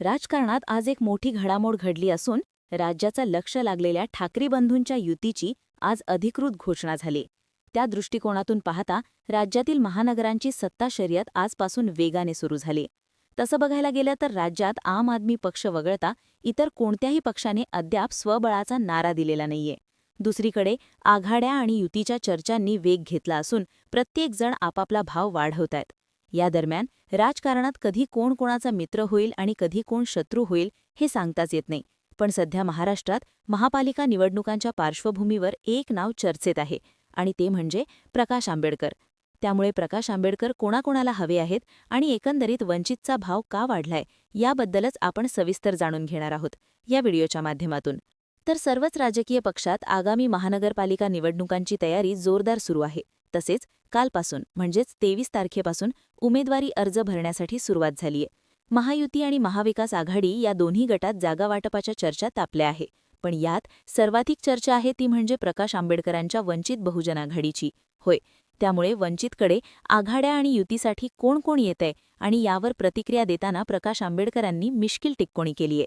राजकारणात आज एक मोठी घडामोड घडली असून राज्याचं लक्ष लागलेल्या ठाकरे बंधूंच्या युतीची आज अधिकृत घोषणा झाली. त्या दृष्टिकोनातून पाहता राज्यातील महानगरांची सत्ता शर्यत आजपासून वेगाने सुरू झाली. तसं बघायला गेलं तर राज्यात आम आदमी पक्ष वगळता इतर कोणत्याही पक्षाने अद्याप स्वबळाचा नारा दिलेला नाहीये. दुसरीकडे आघाड्या आणि युतीच्या चर्चांनी वेग घेतला असून प्रत्येकजण आपापला भाव वाढवतायत. या दरम्यान राजकारणात कधी कोण कोणाचा मित्र होईल आणि कधी कोण शत्रू होईल हे सांगताच येत नाही. पण सध्या महाराष्ट्रात महापालिका निवडणुकांच्या पार्श्वभूमीवर एक नाव चर्चेत आहे आणि ते म्हणजे प्रकाश आंबेडकर. त्यामुळे प्रकाश आंबेडकर कोणाकोणाला हवे आहेत आणि एकंदरीत वंचितचा भाव का वाढलाय याबद्दलच आपण सविस्तर जाणून घेणार आहोत या व्हिडिओच्या माध्यमातून. तर सर्वच राजकीय पक्षात आगामी महानगरपालिका निवडणुकांची तयारी जोरदार सुरू आहे. तसेच कालपासून म्हणजेच तेवीस तारखेपासून उमेदवारी अर्ज भरण्यासाठी सुरुवात झालीय. महायुती आणि महाविकास आघाडी या दोन्ही गटात जागावाटपाच्या चर्चा तापल्या आहे. पण यात सर्वाधिक चर्चा आहे ती म्हणजे प्रकाश आंबेडकरांच्या वंचित बहुजन आघाडीची. होय त्यामुळे वंचितकडे आघाड्या आणि युतीसाठी कोण कोण येतंय आणि यावर प्रतिक्रिया देताना प्रकाश आंबेडकरांनी मिश्किल टिक्कोणी केलीय.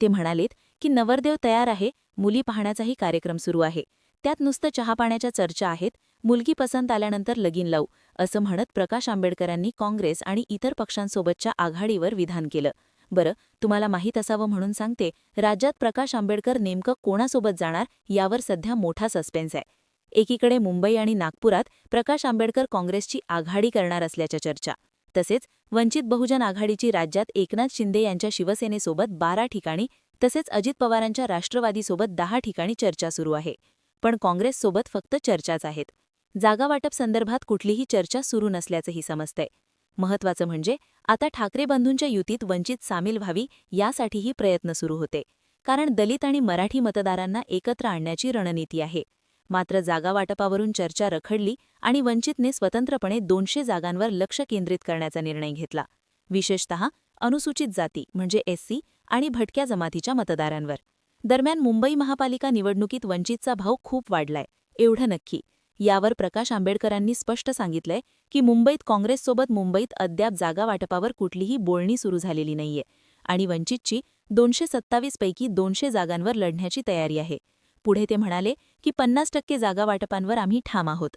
ते म्हणालेत की नवरदेव तयार आहे मुली पाहण्याचाही कार्यक्रम सुरू आहे. त्यात नुसतं चहापाण्याच्या चर्चा आहेत मुलगी पसंत आल्यानंतर लगीन लावू असं म्हणत प्रकाश आंबेडकरांनी काँग्रेस आणि इतर पक्षांसोबतच्या आघाडीवर विधान केलं. बरं तुम्हाला माहीत असावं म्हणून सांगते राज्यात प्रकाश आंबेडकर नेमकं कोणासोबत जाणार यावर सध्या मोठा सस्पेन्स आहे. एकीकडे मुंबई आणि नागपुरात प्रकाश आंबेडकर काँग्रेसची आघाडी करणार असल्याच्या चर्चा. तसेच वंचित बहुजन आघाडीची राज्यात एकनाथ शिंदे यांच्या शिवसेनेसोबत बारा ठिकाणी तसेच अजित पवारांच्या राष्ट्रवादीसोबत दहा ठिकाणी चर्चा सुरू आहे. पण काँग्रेससोबत फक्त चर्चाच आहेत. जागावाटप संदर्भात कुठलीही चर्चा सुरू नसल्याचंही समजतंय. महत्वाचं म्हणजे आता ठाकरे बंधूंच्या युतीत वंचित सामील व्हावी यासाठीही प्रयत्न सुरू होते. कारण दलित आणि मराठी मतदारांना एकत्र आणण्याची रणनीती आहे. मात्र जागावाटपावरून चर्चा रखडली आणि वंचितने स्वतंत्रपणे दोनशे जागांवर लक्ष केंद्रित करण्याचा निर्णय घेतला. विशेषतः अनुसूचित जाती म्हणजे एससी आणि भटक्या जमातीच्या मतदारांवर. दरम्यान मुंबई महापालिका निवडणुकीत वंचितचा भाव खूप वाढलाय. एवढं नक्की. यावर प्रकाश आंबेडकरांनी स्पष्ट सांगितलंय की मुंबईत काँग्रेससोबत मुंबईत अद्याप जागा वाटपावर कुठलीही बोलणी सुरू झालेली नाहीये आणि वंचितची दोनशे सत्तावीस पैकी दोनशे जागांवर लढण्याची तयारी आहे. पुढे ते म्हणाले की पन्नास टक्के जागा वाटपांवर आम्ही ठाम आहोत.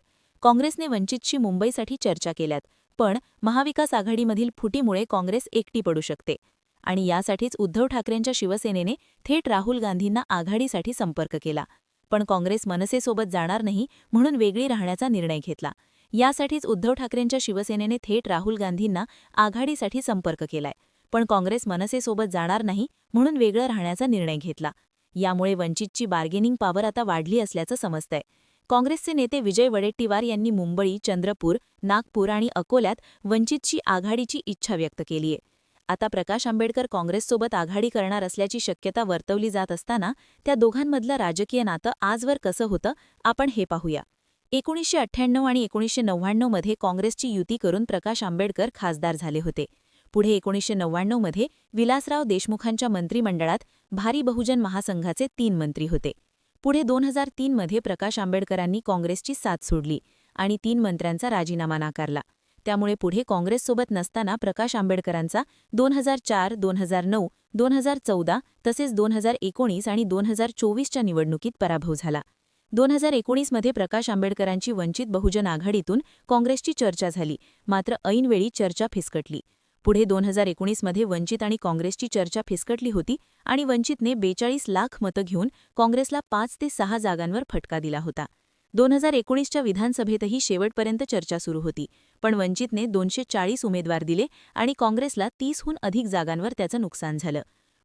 काँग्रेसने वंचितशी मुंबईसाठी चर्चा केल्यात पण महाविकास आघाडीमधील फुटीमुळे काँग्रेस एकटी पडू शकते. आणि यासाठीच उद्धव ठाकरेंच्या शिवसेनेने थेट राहुल गांधींना आघाडीसाठी संपर्क केला. पण काँग्रेस मनसेसोबत जाणार नाही म्हणून वेगळी राहण्याचा निर्णय घेतला. यासाठीच उद्धव ठाकरेंच्या शिवसेनेने थेट राहुल गांधींना आघाडीसाठी संपर्क केलाय. पण काँग्रेस मनसेसोबत जाणार नाही म्हणून वेगळं राहण्याचा निर्णय घेतला. यामुळे वंचितची बार्गेनिंग पॉवर आता वाढली असल्याचं समजतंय. काँग्रेसचे नेते विजय वडेट्टीवार यांनी मुंबई चंद्रपूर नागपूर आणि अकोल्यात वंचितची आघाडीची इच्छा व्यक्त केलीय. आता प्रकाश आंबेडकर काँग्रेससोबत आघाडी करणार असल्याची शक्यता वर्तवली जात असताना त्या दोघांमधलं राजकीय नातं आजवर कसं होतं आपण हे पाहूया. एकोणीसशे अठ्ठ्याण्णव आणि एकोणीसशे नव्याण्णवमध्ये काँग्रेसची युती करून प्रकाश आंबेडकर खासदार झाले होते. पुढे एकोणीसशे नव्याण्णवमध्ये विलासराव देशमुखांच्या मंत्रिमंडळात भारी बहुजन महासंघाचे तीन मंत्री होते. पुढे दोन हजार तीनमध्ये प्रकाश आंबेडकरांनी काँग्रेसची साथ सोडली आणि तीन मंत्र्यांचा राजीनामा नाकारला. त्यामुळे पुढे काँग्रेससोबत नसताना प्रकाश आंबेडकरांचा दोन हजार चार दोन हजार नऊ दोन हजार चौदा तसेच दोन हजार एकोणीस आणि दोन हजार चोवीसच्या निवडणुकीत पराभव झाला. दोन हजार एकोणीसमध्ये प्रकाश आंबेडकरांची वंचित बहुजन आघाडीतून काँग्रेसची चर्चा झाली. मात्र ऐनवेळी चर्चा फिसकटली. पुढे दोन हजार एकोणीसमध्ये वंचित आणि काँग्रेसची चर्चा फिसकटली होती आणि वंचितने बेचाळीस लाख मतं घेऊन काँग्रेसला पाच ते सहा जागांवर फटका दिला होता. दोन हजार एकोणीसच्या विधानसभेतही शेवटपर्यंत चर्चा सुरू होती. पण वंचितने दोनशे चाळीस उमेदवार दिले आणि काँग्रेसला तीसहून अधिक जागांवर त्याचं नुकसान झालं.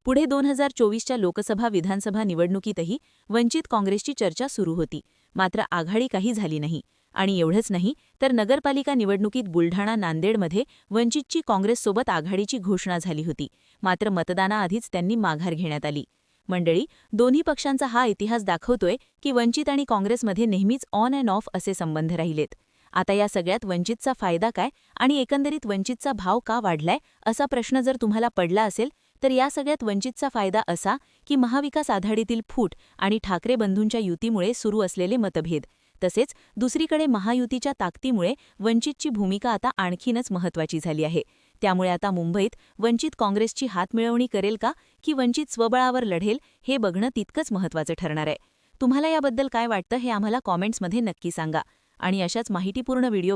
पुढे दोन हजार चोवीसच्या लोकसभा विधानसभा निवडणुकीतही वंचित काँग्रेसची चर्चा सुरू होती. मात्र आघाडी काही झाली नाही. आणि एवढंच नाही तर नगरपालिका निवडणुकीत बुलढाणा नांदेडमध्ये वंचितची काँग्रेससोबत आघाडीची घोषणा झाली होती. मात्र मतदानाआधीच त्यांनी माघार घेण्यात आली. मंडळी दोन्ही पक्षांचा हा इतिहास दाखवतोय की वंचित आणि काँग्रेसमध्ये नेहमीच ऑन अँड ऑफ असे संबंध राहिलेत. आता या सगळ्यात वंचितचा फायदा काय आणि एकंदरीत वंचितचा भाव का वाढलाय असा प्रश्न जर तुम्हाला पडला असेल तर या सगळ्यात वंचितचा फायदा असा की महाविकास आघाडीतील फूट आणि ठाकरे बंधूंच्या युतीमुळे सुरू असलेले मतभेद. तसेच दुसरीकडे महायुतीच्या ताकदीमुळे वंचितची भूमिका आता आणखीनच महत्वाची झाली आहे. त्यामुळे आता मुंबईत वंचित काँग्रेसची हातमिळवणी करेल का की वंचित स्वबळावर लढेल हे बघणं तितकंच महत्त्वाचं ठरणार आहे. तुम्हाला याबद्दल काय वाटतं हे आम्हाला कॉमेंट्समध्ये नक्की सांगा आणि अशाच माहितीपूर्ण व्हिडिओ